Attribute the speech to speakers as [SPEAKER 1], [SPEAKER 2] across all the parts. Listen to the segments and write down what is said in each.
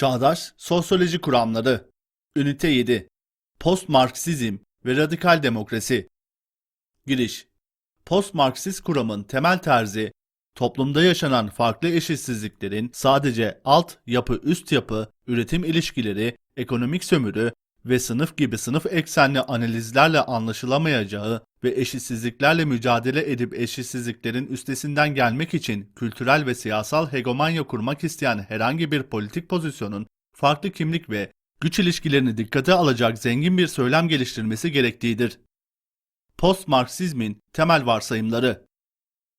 [SPEAKER 1] Çağdaş Sosyoloji Kuramları. Ünite 7 Postmarksizm ve Radikal Demokrasi. Giriş. Postmarksist kuramın temel terzi, toplumda yaşanan farklı eşitsizliklerin sadece alt yapı üst yapı, üretim ilişkileri, ekonomik sömürü ve sınıf gibi sınıf eksenli analizlerle anlaşılamayacağı ve eşitsizliklerle mücadele edip eşitsizliklerin üstesinden gelmek için kültürel ve siyasal hegemonya kurmak isteyen herhangi bir politik pozisyonun farklı kimlik ve güç ilişkilerini dikkate alacak zengin bir söylem geliştirmesi gerektiğidir. Postmarksizmin temel varsayımları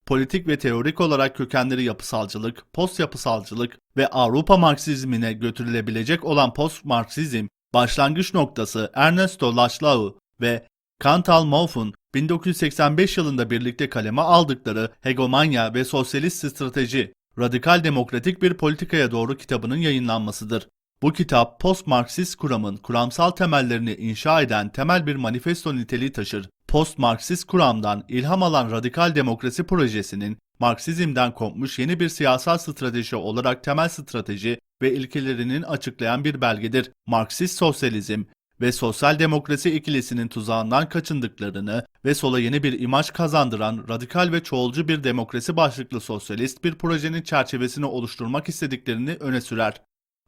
[SPEAKER 1] Politik ve teorik olarak kökenleri yapısalcılık, post-yapısalcılık ve Avrupa Marksizmine götürülebilecek olan post-Marksizm, başlangıç noktası Ernesto Lachlau ve Chantal Mouffe'un 1985 yılında birlikte kaleme aldıkları Hegemonya ve Sosyalist Strateji, Radikal Demokratik bir Politikaya Doğru kitabının yayınlanmasıdır. Bu kitap post-Marksist kuramın kuramsal temellerini inşa eden temel bir manifesto niteliği taşır. Post-Marksist kuramdan ilham alan radikal demokrasi projesinin Marksizmden kopmuş yeni bir siyasal strateji olarak temel strateji ve ilkelerini açıklayan bir belgedir. Marksist sosyalizm ve sosyal demokrasi ikilisinin tuzağından kaçındıklarını ve sola yeni bir imaj kazandıran radikal ve çoğulcu bir demokrasi başlıklı sosyalist bir projenin çerçevesini oluşturmak istediklerini öne sürer.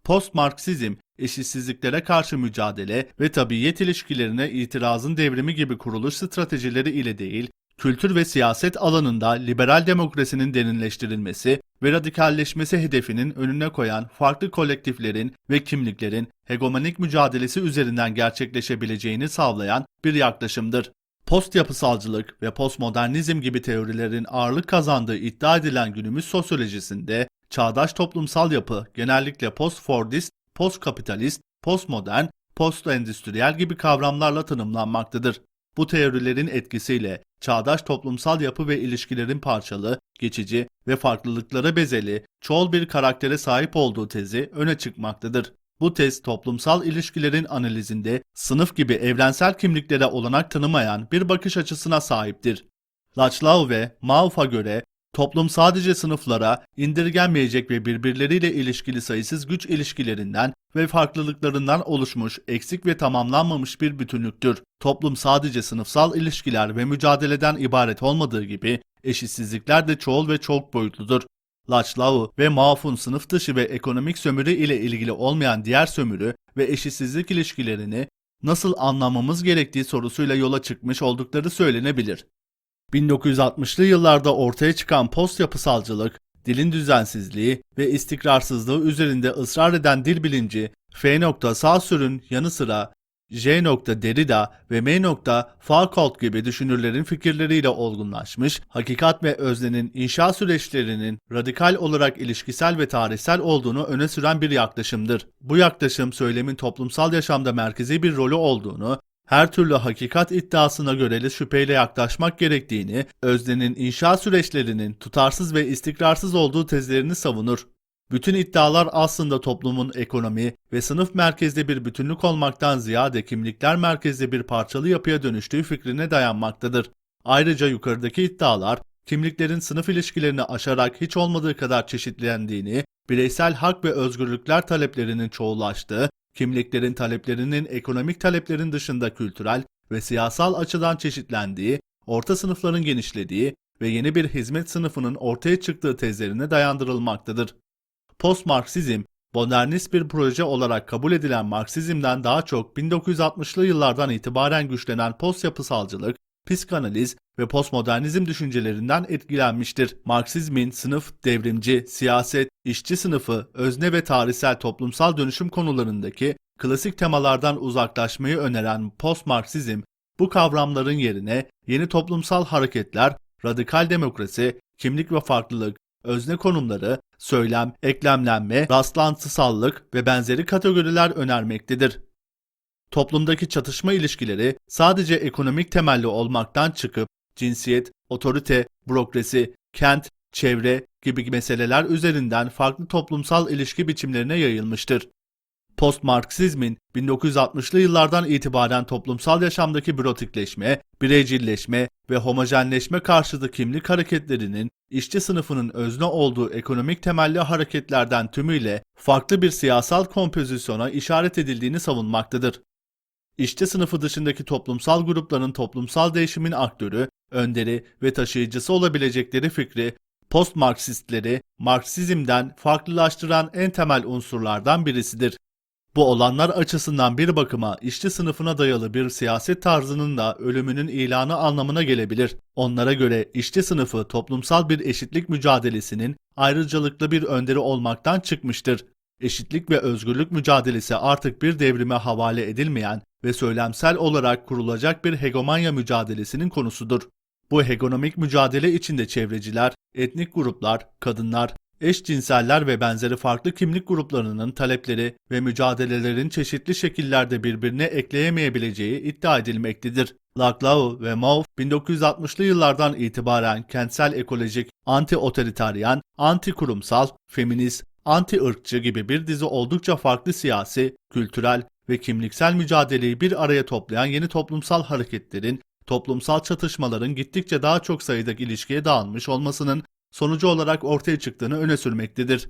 [SPEAKER 1] Post-Marksizm, eşitsizliklere karşı mücadele ve tabiiyet ilişkilerine itirazın devrimi gibi kuruluş stratejileri ile değil, kültür ve siyaset alanında liberal demokrasinin derinleştirilmesi ve radikalleşmesi hedefinin önüne koyan farklı kolektiflerin ve kimliklerin hegemonik mücadelesi üzerinden gerçekleşebileceğini sağlayan bir yaklaşımdır. Post yapısalcılık ve postmodernizm gibi teorilerin ağırlık kazandığı iddia edilen günümüz sosyolojisinde çağdaş toplumsal yapı genellikle post-Fordist, post-kapitalist, postmodern, post-endüstriyel gibi kavramlarla tanımlanmaktadır. Bu teorilerin etkisiyle çağdaş toplumsal yapı ve ilişkilerin parçalı, geçici ve farklılıklara bezeli, çoğul bir karaktere sahip olduğu tezi öne çıkmaktadır. Bu tez toplumsal ilişkilerin analizinde sınıf gibi evrensel kimliklere olanak tanımayan bir bakış açısına sahiptir. Lachlau ve Mauff'a göre toplum sadece sınıflara indirgenmeyecek ve birbirleriyle ilişkili sayısız güç ilişkilerinden ve farklılıklarından oluşmuş, eksik ve tamamlanmamış bir bütünlüktür. Toplum sadece sınıfsal ilişkiler ve mücadeleden ibaret olmadığı gibi eşitsizlikler de çoğul ve çok boyutludur. Lachlau ve Mauff'un sınıf dışı ve ekonomik sömürü ile ilgili olmayan diğer sömürü ve eşitsizlik ilişkilerini nasıl anlamamız gerektiği sorusuyla yola çıkmış oldukları söylenebilir. 1960'lı yıllarda ortaya çıkan post yapısalcılık, dilin düzensizliği ve istikrarsızlığı üzerinde ısrar eden dil bilimci F. Saussure yanı sıra J. Derrida ve M. Foucault gibi düşünürlerin fikirleriyle olgunlaşmış, hakikat ve öznenin inşa süreçlerinin radikal olarak ilişkisel ve tarihsel olduğunu öne süren bir yaklaşımdır. Bu yaklaşım söylemin toplumsal yaşamda merkezi bir rolü olduğunu, her türlü hakikat iddiasına göreli şüpheyle yaklaşmak gerektiğini, öznenin inşa süreçlerinin tutarsız ve istikrarsız olduğu tezlerini savunur. Bütün iddialar aslında toplumun ekonomi ve sınıf merkezli bir bütünlük olmaktan ziyade kimlikler merkezli bir parçalı yapıya dönüştüğü fikrine dayanmaktadır. Ayrıca yukarıdaki iddialar, kimliklerin sınıf ilişkilerini aşarak hiç olmadığı kadar çeşitlendiğini, bireysel hak ve özgürlükler taleplerinin çoğulaştığı, kimliklerin taleplerinin ekonomik taleplerin dışında kültürel ve siyasal açıdan çeşitlendiği, orta sınıfların genişlediği ve yeni bir hizmet sınıfının ortaya çıktığı tezlerine dayandırılmaktadır. Postmarksizm, modernist bir proje olarak kabul edilen Marksizmden daha çok 1960'lı yıllardan itibaren güçlenen post yapısalcılık, psikanaliz ve postmodernizm düşüncelerinden etkilenmiştir. Marksizmin sınıf, devrimci, siyaset, işçi sınıfı, özne ve tarihsel toplumsal dönüşüm konularındaki klasik temalardan uzaklaşmayı öneren post-Marksizm, bu kavramların yerine yeni toplumsal hareketler, radikal demokrasi, kimlik ve farklılık, özne konumları, söylem, eklemlenme, rastlantısallık ve benzeri kategoriler önermektedir. Toplumdaki çatışma ilişkileri sadece ekonomik temelli olmaktan çıkıp cinsiyet, otorite, bürokrasi, kent, çevre gibi meseleler üzerinden farklı toplumsal ilişki biçimlerine yayılmıştır. Postmarksizmin 1960'lı yıllardan itibaren toplumsal yaşamdaki bürotikleşme, bireycilleşme ve homojenleşme karşıtı kimlik hareketlerinin işçi sınıfının özne olduğu ekonomik temelli hareketlerden tümüyle farklı bir siyasal kompozisyona işaret edildiğini savunmaktadır. İşçi sınıfı dışındaki toplumsal grupların toplumsal değişimin aktörü, önderi ve taşıyıcısı olabilecekleri fikri postmarksistleri Marksizmden farklılaştıran en temel unsurlardan birisidir. Bu olanlar açısından bir bakıma işçi sınıfına dayalı bir siyaset tarzının da ölümünün ilanı anlamına gelebilir. Onlara göre işçi sınıfı toplumsal bir eşitlik mücadelesinin ayrıcalıklı bir önderi olmaktan çıkmıştır. Eşitlik ve özgürlük mücadelesi artık bir devrime havale edilmeyen ve söylemsel olarak kurulacak bir hegemonya mücadelesinin konusudur. Bu hegemonik mücadele içinde çevreciler, etnik gruplar, kadınlar, eşcinseller ve benzeri farklı kimlik gruplarının talepleri ve mücadelelerin çeşitli şekillerde birbirine ekleyemeyebileceği iddia edilmektedir. Laclau ve Mauve 1960'lı yıllardan itibaren kentsel ekolojik, anti-otoriteryen, anti-kurumsal, feminist, anti-ırkçı gibi bir dizi oldukça farklı siyasi, kültürel ve kimliksel mücadeleyi bir araya toplayan yeni toplumsal hareketlerin toplumsal çatışmaların gittikçe daha çok sayıda ilişkiye dağılmış olmasının sonucu olarak ortaya çıktığını öne sürmektedir.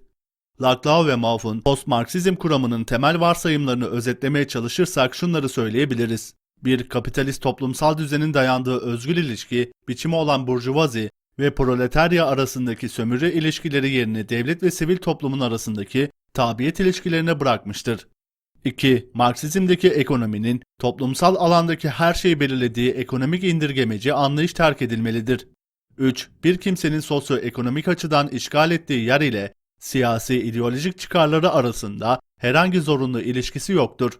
[SPEAKER 1] Laclau ve Mauve'un postmarksizm kuramının temel varsayımlarını özetlemeye çalışırsak şunları söyleyebiliriz. Bir kapitalist toplumsal düzenin dayandığı özgür ilişki, biçimi olan burjuvazi ve proletarya arasındaki sömürü ilişkileri yerini devlet ve sivil toplumun arasındaki tabiyet ilişkilerine bırakmıştır. 2. Marksizmdeki ekonominin toplumsal alandaki her şeyi belirlediği ekonomik indirgemeci anlayış terk edilmelidir. 3. Bir kimsenin sosyoekonomik açıdan işgal ettiği yer ile siyasi ideolojik çıkarları arasında herhangi zorunlu ilişkisi yoktur.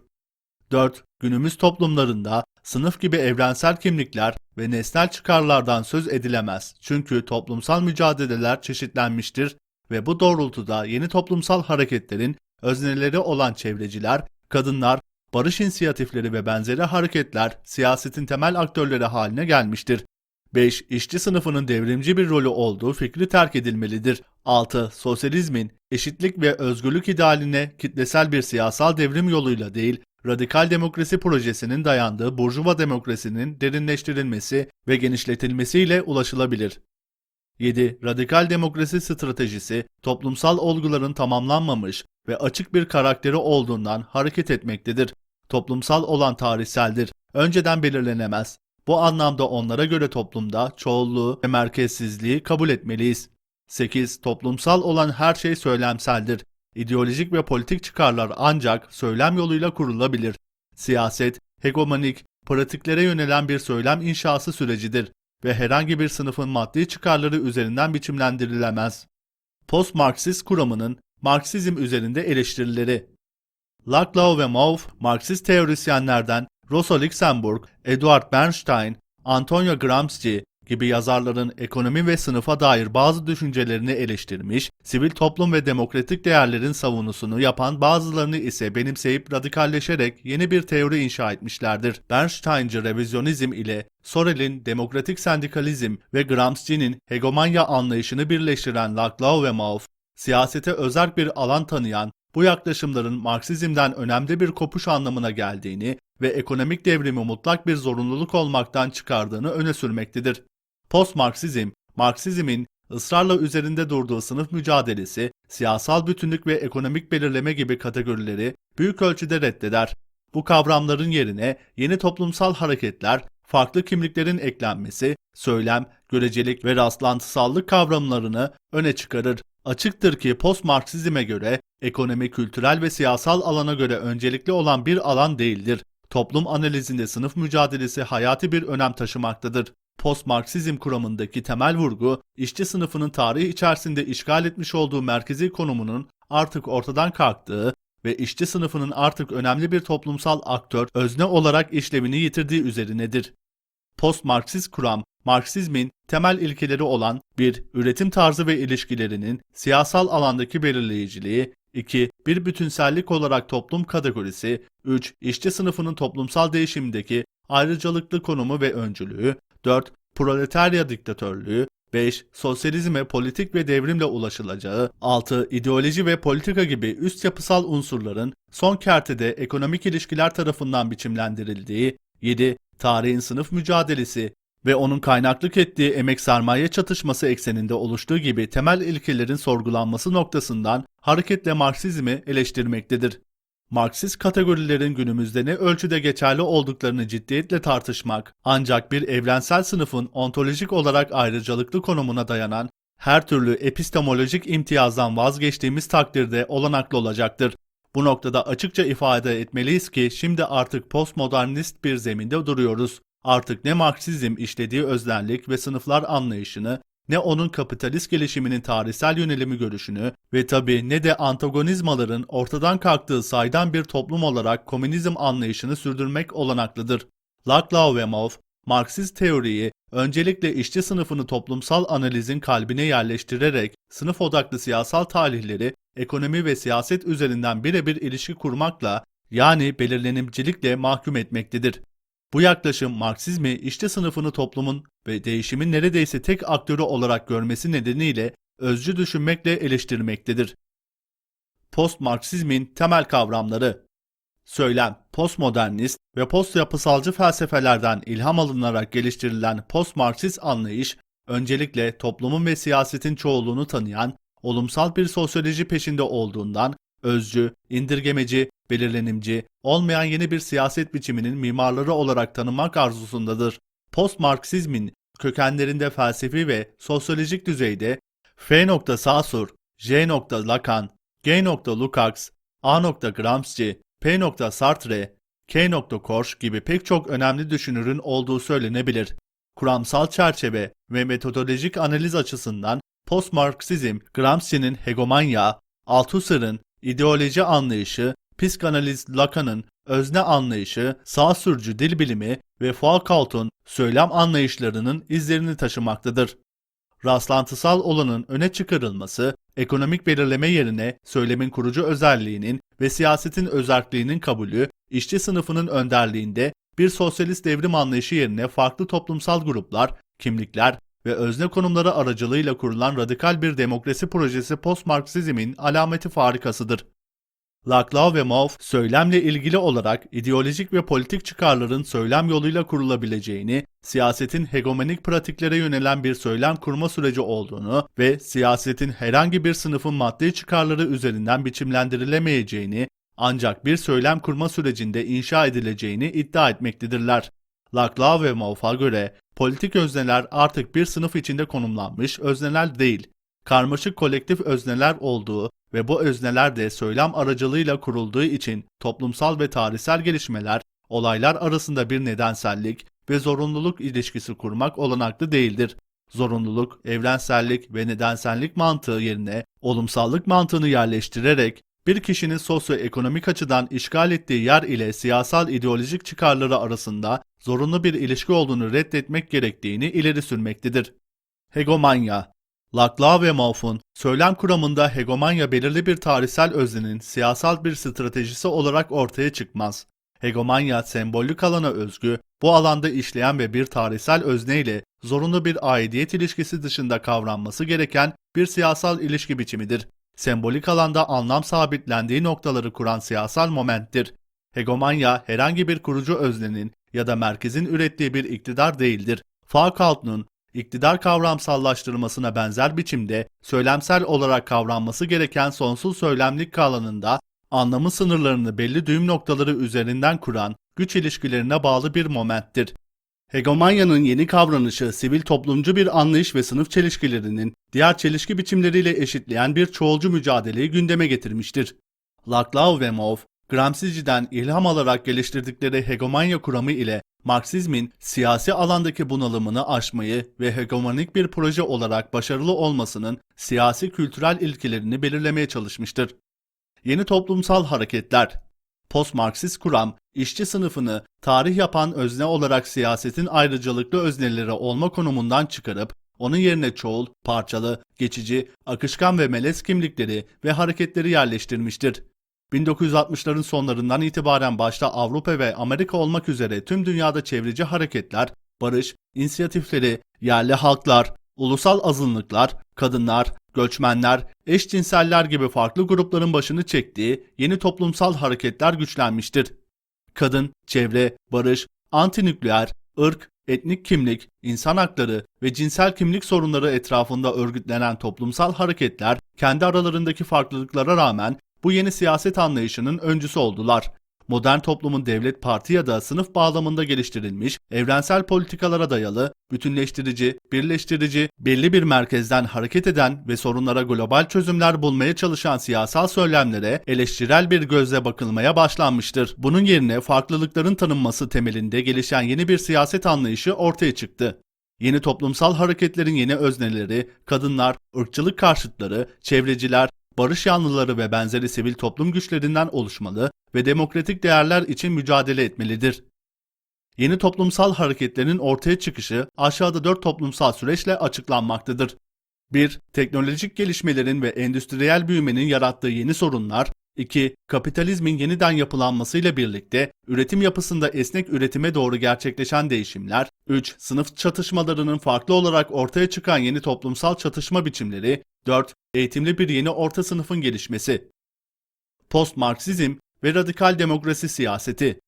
[SPEAKER 1] 4. Günümüz toplumlarında sınıf gibi evrensel kimlikler ve nesnel çıkarlardan söz edilemez. Çünkü toplumsal mücadeleler çeşitlenmiştir ve bu doğrultuda yeni toplumsal hareketlerin özneleri olan çevreciler, kadınlar, barış inisiyatifleri ve benzeri hareketler siyasetin temel aktörleri haline gelmiştir. 5. İşçi sınıfının devrimci bir rolü olduğu fikri terk edilmelidir. 6. Sosyalizmin eşitlik ve özgürlük idealine kitlesel bir siyasal devrim yoluyla değil, radikal demokrasi projesinin dayandığı burjuva demokrasinin derinleştirilmesi ve genişletilmesiyle ulaşılabilir. 7. Radikal demokrasi stratejisi, toplumsal olguların tamamlanmamış ve açık bir karakteri olduğundan hareket etmektedir. Toplumsal olan tarihseldir, önceden belirlenemez. Bu anlamda onlara göre toplumda çoğulluğu ve merkezsizliği kabul etmeliyiz. 8. Toplumsal olan her şey söylemseldir. İdeolojik ve politik çıkarlar ancak söylem yoluyla kurulabilir. Siyaset, hegemonik, pratiklere yönelen bir söylem inşası sürecidir ve herhangi bir sınıfın maddi çıkarları üzerinden biçimlendirilemez. Post-Marksist kuramının Marksizm üzerinde eleştirileri Laclau ve Mauve, Marksist teorisyenlerden Rosa Luxemburg, Eduard Bernstein, Antonio Gramsci gibi yazarların ekonomi ve sınıfa dair bazı düşüncelerini eleştirmiş, sivil toplum ve demokratik değerlerin savunusunu yapan bazılarını ise benimseyip radikalleşerek yeni bir teori inşa etmişlerdir. Bernsteinci revizyonizm ile Sorel'in demokratik sendikalizm ve Gramsci'nin hegemonya anlayışını birleştiren Laclau ve Mauve, siyasete özerk bir alan tanıyan bu yaklaşımların Marksizmden önemli bir kopuş anlamına geldiğini ve ekonomik devrimi mutlak bir zorunluluk olmaktan çıkardığını öne sürmektedir. Post-Marksizm, Marksizmin ısrarla üzerinde durduğu sınıf mücadelesi, siyasal bütünlük ve ekonomik belirleme gibi kategorileri büyük ölçüde reddeder. Bu kavramların yerine yeni toplumsal hareketler, farklı kimliklerin eklenmesi, söylem, görecelik ve rastlantısallık kavramlarını öne çıkarır. Açıktır ki post-Marksizme göre ekonomi, kültürel ve siyasal alana göre öncelikli olan bir alan değildir. Toplum analizinde sınıf mücadelesi hayati bir önem taşımaktadır. Post-Marksizm kuramındaki temel vurgu, işçi sınıfının tarih içerisinde işgal etmiş olduğu merkezi konumunun artık ortadan kalktığı ve işçi sınıfının artık önemli bir toplumsal aktör, özne olarak işlevini yitirdiği üzerinedir. Post-Marksist kuram, Marksizmin temel ilkeleri olan 1. Üretim tarzı ve ilişkilerinin siyasal alandaki belirleyiciliği, 2. Bir bütünsellik olarak toplum kategorisi, 3. İşçi sınıfının toplumsal değişimdeki ayrıcalıklı konumu ve öncülüğü, 4. Proletarya diktatörlüğü, 5. Sosyalizme politik ve devrimle ulaşılacağı. 6. İdeoloji ve politika gibi üst yapısal unsurların son kertede ekonomik ilişkiler tarafından biçimlendirildiği. 7. Tarihin sınıf mücadelesi ve onun kaynaklık ettiği emek sermaye çatışması ekseninde oluştuğu gibi temel ilkelerin sorgulanması noktasından hareketle Marksizmi eleştirmektedir. Marksist kategorilerin günümüzde ne ölçüde geçerli olduklarını ciddiyetle tartışmak, ancak bir evrensel sınıfın ontolojik olarak ayrıcalıklı konumuna dayanan her türlü epistemolojik imtiyazdan vazgeçtiğimiz takdirde olanaklı olacaktır. Bu noktada açıkça ifade etmeliyiz ki şimdi artık postmodernist bir zeminde duruyoruz. Artık ne Marksizm işlediği öznellik ve sınıflar anlayışını, ne onun kapitalist gelişiminin tarihsel yönelimi görüşünü ve tabi ne de antagonizmaların ortadan kalktığı saydam bir toplum olarak komünizm anlayışını sürdürmek olanaklıdır. Laclau ve Mauve, Marksist teoriyi öncelikle işçi sınıfını toplumsal analizin kalbine yerleştirerek sınıf odaklı siyasal talihleri ekonomi ve siyaset üzerinden birebir ilişki kurmakla yani belirlenimcilikle mahkum etmektedir. Bu yaklaşım Marksizmi işçi sınıfını toplumun ve değişimin neredeyse tek aktörü olarak görmesi nedeniyle özcü düşünmekle eleştirmektedir. Postmarksizmin temel kavramları Söylem, postmodernist ve post-yapısalcı felsefelerden ilham alınarak geliştirilen postmarksist anlayış, öncelikle toplumun ve siyasetin çoğulluğunu tanıyan, olumsal bir sosyoloji peşinde olduğundan, özcü, indirgemeci, belirlenimci, olmayan yeni bir siyaset biçiminin mimarları olarak tanınmak arzusundadır. Postmarksizmin kökenlerinde felsefi ve sosyolojik düzeyde F. Saussure, J. Lacan, G. Lukács, A. Gramsci, P. Sartre, K. Korsch gibi pek çok önemli düşünürün olduğu söylenebilir. Kuramsal çerçeve ve metodolojik analiz açısından postmarksizm, Gramsci'nin hegemonya, Althusser'ın ideoloji anlayışı, psikanaliz Lacan'ın özne anlayışı, sağ sürücü dil bilimi ve Foucault'un söylem anlayışlarının izlerini taşımaktadır. Rastlantısal olanın öne çıkarılması, ekonomik belirleme yerine söylemin kurucu özelliğinin ve siyasetin özerkliğinin kabulü, işçi sınıfının önderliğinde bir sosyalist devrim anlayışı yerine farklı toplumsal gruplar, kimlikler ve özne konumları aracılığıyla kurulan radikal bir demokrasi projesi postmarksizmin alameti farikasıdır. Laclau ve Mauve söylemle ilgili olarak ideolojik ve politik çıkarların söylem yoluyla kurulabileceğini, siyasetin hegemonik pratiklere yönelen bir söylem kurma süreci olduğunu ve siyasetin herhangi bir sınıfın maddi çıkarları üzerinden biçimlendirilemeyeceğini, ancak bir söylem kurma sürecinde inşa edileceğini iddia etmektedirler. Laclau ve Mauve'a göre politik özneler artık bir sınıf içinde konumlanmış özneler değil, karmaşık kolektif özneler olduğu ve bu özneler de söylem aracılığıyla kurulduğu için toplumsal ve tarihsel gelişmeler, olaylar arasında bir nedensellik ve zorunluluk ilişkisi kurmak olanaklı değildir. Zorunluluk, evrensellik ve nedensellik mantığı yerine olumsallık mantığını yerleştirerek bir kişinin sosyoekonomik açıdan işgal ettiği yer ile siyasal ideolojik çıkarları arasında zorunlu bir ilişki olduğunu reddetmek gerektiğini ileri sürmektedir. Hegemonya Laclau ve Mauve'un söylem kuramında hegemonya belirli bir tarihsel öznenin siyasal bir stratejisi olarak ortaya çıkmaz. Hegemonya sembollük alana özgü, bu alanda işleyen ve bir tarihsel özne ile zorunlu bir aidiyet ilişkisi dışında kavranması gereken bir siyasal ilişki biçimidir. Sembolik alanda anlam sabitlendiği noktaları kuran siyasal momenttir. Hegemonya herhangi bir kurucu öznenin ya da merkezin ürettiği bir iktidar değildir. Foucault'un iktidar kavramsallaştırmasına benzer biçimde söylemsel olarak kavranması gereken sonsuz söylemlik alanında anlamı sınırlarını belli düğüm noktaları üzerinden kuran güç ilişkilerine bağlı bir momenttir. Hegemonyanın yeni kavranışı sivil toplumcu bir anlayış ve sınıf çelişkilerinin diğer çelişki biçimleriyle eşitleyen bir çoğulcu mücadeleyi gündeme getirmiştir. Laclau ve Mauve, Gramsci'den ilham alarak geliştirdikleri hegemonya kuramı ile Marksizmin siyasi alandaki bunalımını aşmayı ve hegemonik bir proje olarak başarılı olmasının siyasi kültürel ilkelerini belirlemeye çalışmıştır. Yeni toplumsal hareketler Post-Marksist kuram, işçi sınıfını tarih yapan özne olarak siyasetin ayrıcalıklı özneleri olma konumundan çıkarıp, onun yerine çoğul, parçalı, geçici, akışkan ve melez kimlikleri ve hareketleri yerleştirmiştir. 1960'ların sonlarından itibaren başta Avrupa ve Amerika olmak üzere tüm dünyada çevreci hareketler, barış, inisiyatifleri, yerli halklar, ulusal azınlıklar, kadınlar, göçmenler, eşcinseller gibi farklı grupların başını çektiği yeni toplumsal hareketler güçlenmiştir. Kadın, çevre, barış, antinükleer, ırk, etnik kimlik, insan hakları ve cinsel kimlik sorunları etrafında örgütlenen toplumsal hareketler kendi aralarındaki farklılıklara rağmen bu yeni siyaset anlayışının öncüsü oldular. Modern toplumun devlet parti ya da sınıf bağlamında geliştirilmiş, evrensel politikalara dayalı, bütünleştirici, birleştirici, belli bir merkezden hareket eden ve sorunlara global çözümler bulmaya çalışan siyasal söylemlere eleştirel bir gözle bakılmaya başlanmıştır. Bunun yerine farklılıkların tanınması temelinde gelişen yeni bir siyaset anlayışı ortaya çıktı. Yeni toplumsal hareketlerin yeni özneleri, kadınlar, ırkçılık karşıtları, çevreciler, barış yanlıları ve benzeri sivil toplum güçlerinden oluşmalı ve demokratik değerler için mücadele etmelidir. Yeni toplumsal hareketlerin ortaya çıkışı aşağıda dört toplumsal süreçle açıklanmaktadır. 1. Teknolojik gelişmelerin ve endüstriyel büyümenin yarattığı yeni sorunlar. 2. Kapitalizmin yeniden yapılanmasıyla birlikte üretim yapısında esnek üretime doğru gerçekleşen değişimler. 3. Sınıf çatışmalarının farklı olarak ortaya çıkan yeni toplumsal çatışma biçimleri. 4. Eğitimli bir yeni orta sınıfın gelişmesi. Post-Marksizm ve radikal demokrasi siyaseti.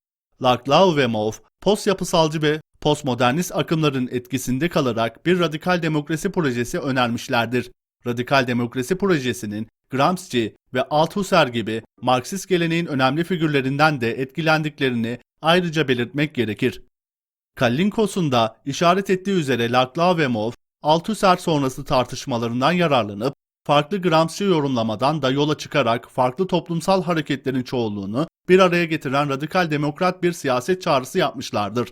[SPEAKER 1] Laclau ve Mouffe, post yapısalcı ve postmodernist akımların etkisinde kalarak bir radikal demokrasi projesi önermişlerdir. Radikal demokrasi projesinin Gramsci ve Althusser gibi Marksist geleneğin önemli figürlerinden de etkilendiklerini ayrıca belirtmek gerekir. Kallinkos'un da işaret ettiği üzere Laclau ve Mouffe, Althusser sonrası tartışmalarından yararlanıp farklı Gramsci yorumlamadan da yola çıkarak farklı toplumsal hareketlerin çoğunluğunu bir araya getiren radikal demokrat bir siyaset çağrısı yapmışlardır.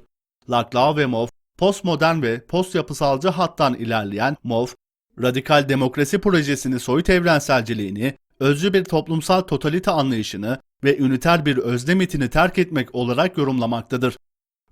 [SPEAKER 1] Laclau ve Mouffe, postmodern ve post yapısalcı hattan ilerleyen Mouffe, radikal demokrasi projesini soyut evrenselciliğini, özcü bir toplumsal totalite anlayışını ve üniter bir özne mitini terk etmek olarak yorumlamaktadır.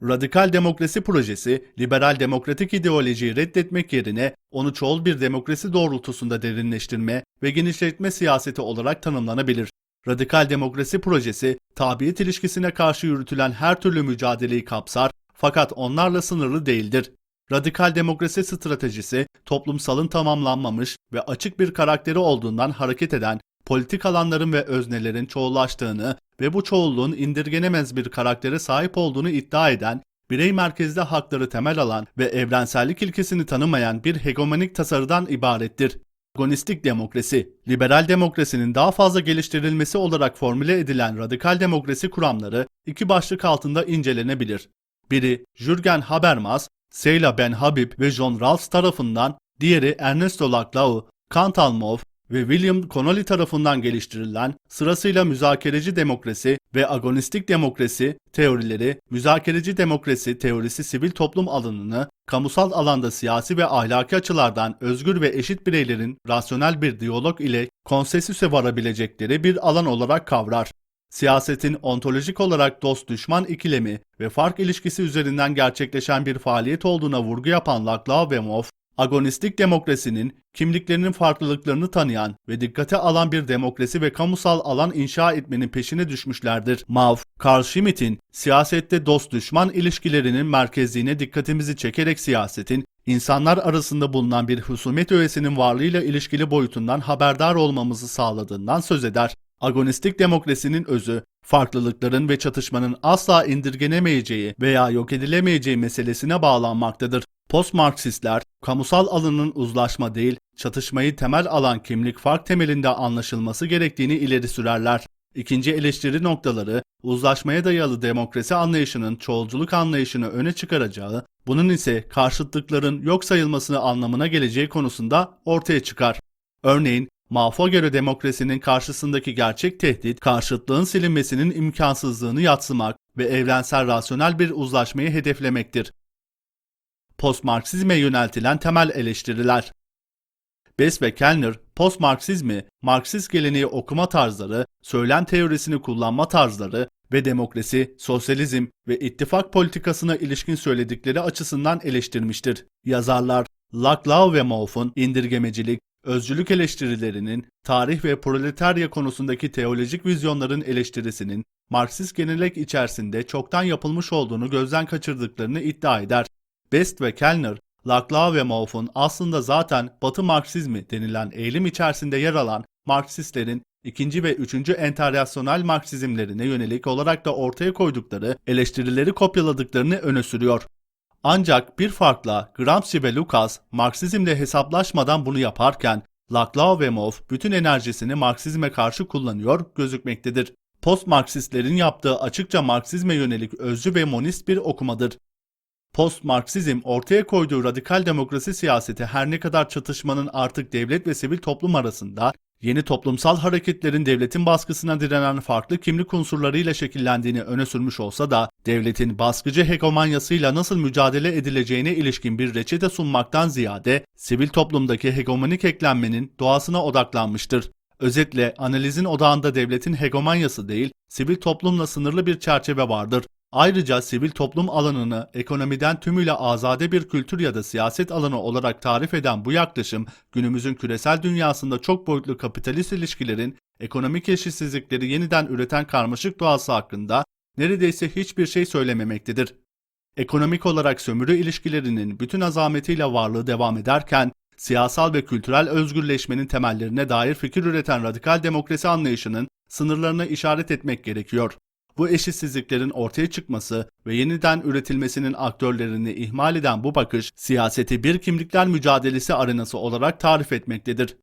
[SPEAKER 1] Radikal demokrasi projesi, liberal demokratik ideolojiyi reddetmek yerine onu çoğul bir demokrasi doğrultusunda derinleştirme ve genişletme siyaseti olarak tanımlanabilir. Radikal demokrasi projesi, tabiiyet ilişkisine karşı yürütülen her türlü mücadeleyi kapsar fakat onlarla sınırlı değildir. Radikal demokrasi stratejisi, toplumsalın tamamlanmamış ve açık bir karakteri olduğundan hareket eden politik alanların ve öznelerin çoğullaştığını ve bu çoğulluğun indirgenemez bir karaktere sahip olduğunu iddia eden, birey merkezde hakları temel alan ve evrensellik ilkesini tanımayan bir hegemonik tasarıdan ibarettir. Agonistik demokrasi, liberal demokrasinin daha fazla geliştirilmesi olarak formüle edilen radikal demokrasi kuramları iki başlık altında incelenebilir. Biri Jürgen Habermas, Seyla Ben Habib ve John Rawls tarafından, diğeri Ernesto Laclau, Cantal Mouffe ve William Connolly tarafından geliştirilen sırasıyla müzakereci demokrasi ve agonistik demokrasi teorileri, müzakereci demokrasi teorisi sivil toplum alanını, kamusal alanda siyasi ve ahlaki açılardan özgür ve eşit bireylerin rasyonel bir diyalog ile konsensüse varabilecekleri bir alan olarak kavrar. Siyasetin ontolojik olarak dost-düşman ikilemi ve fark ilişkisi üzerinden gerçekleşen bir faaliyet olduğuna vurgu yapan Laclau ve Mouffe, agonistik demokrasinin kimliklerinin farklılıklarını tanıyan ve dikkate alan bir demokrasi ve kamusal alan inşa etmenin peşine düşmüşlerdir. Mouffe, Carl Schmitt'in siyasette dost-düşman ilişkilerinin merkezliğine dikkatimizi çekerek siyasetin insanlar arasında bulunan bir husumet öğesinin varlığıyla ilişkili boyutundan haberdar olmamızı sağladığından söz eder. Agonistik demokrasinin özü, farklılıkların ve çatışmanın asla indirgenemeyeceği veya yok edilemeyeceği meselesine bağlanmaktadır. Post-Marksistler, kamusal alanın uzlaşma değil, çatışmayı temel alan kimlik fark temelinde anlaşılması gerektiğini ileri sürerler. İkinci eleştiri noktaları, uzlaşmaya dayalı demokrasi anlayışının çoğulculuk anlayışını öne çıkaracağı, bunun ise karşıtlıkların yok sayılmasını anlamına geleceği konusunda ortaya çıkar. Örneğin, Maf'a göre demokrasinin karşısındaki gerçek tehdit, karşıtlığın silinmesinin imkansızlığını yatsımak ve evrensel rasyonel bir uzlaşmayı hedeflemektir. Postmarksizme yöneltilen temel eleştiriler Bess ve Kellner, postmarksizmi, Marksist geleneği okuma tarzları, söylem teorisini kullanma tarzları ve demokrasi, sosyalizm ve ittifak politikasına ilişkin söyledikleri açısından eleştirmiştir. Yazarlar, Laclau ve Mauffe'un indirgemecilik, özcülük eleştirilerinin, tarih ve proletarya konusundaki teolojik vizyonların eleştirisinin Marksist genelek içerisinde çoktan yapılmış olduğunu gözden kaçırdıklarını iddia eder. Best ve Kellner, Laclau ve Mauff'un aslında zaten Batı Marksizmi denilen eğilim içerisinde yer alan Marksistlerin ikinci ve üçüncü enternasyonel Marksizmlerine yönelik olarak da ortaya koydukları eleştirileri kopyaladıklarını öne sürüyor. Ancak bir farkla Gramsci ve Lucas Marksizmle hesaplaşmadan bunu yaparken Laclau ve Moff bütün enerjisini Marksizme karşı kullanıyor gözükmektedir. Post-Marksistlerin yaptığı açıkça Marksizme yönelik özcü ve monist bir okumadır. Post-Marksizm ortaya koyduğu radikal demokrasi siyaseti her ne kadar çatışmanın artık devlet ve sivil toplum arasında yeni toplumsal hareketlerin devletin baskısına direnen farklı kimlik unsurlarıyla şekillendiğini öne sürmüş olsa da devletin baskıcı hegemonyasıyla nasıl mücadele edileceğine ilişkin bir reçete sunmaktan ziyade sivil toplumdaki hegemonik eklenmenin doğasına odaklanmıştır. Özetle analizin odağında devletin hegemonyası değil, sivil toplumla sınırlı bir çerçeve vardır. Ayrıca sivil toplum alanını ekonomiden tümüyle azade bir kültür ya da siyaset alanı olarak tarif eden bu yaklaşım, günümüzün küresel dünyasında çok boyutlu kapitalist ilişkilerin ekonomik eşitsizlikleri yeniden üreten karmaşık doğası hakkında neredeyse hiçbir şey söylememektedir. Ekonomik olarak sömürü ilişkilerinin bütün azametiyle varlığı devam ederken, siyasal ve kültürel özgürleşmenin temellerine dair fikir üreten radikal demokrasi anlayışının sınırlarını işaret etmek gerekiyor. Bu eşitsizliklerin ortaya çıkması ve yeniden üretilmesinin aktörlerini ihmal eden bu bakış, siyaseti bir kimlikler mücadelesi arenası olarak tarif etmektedir.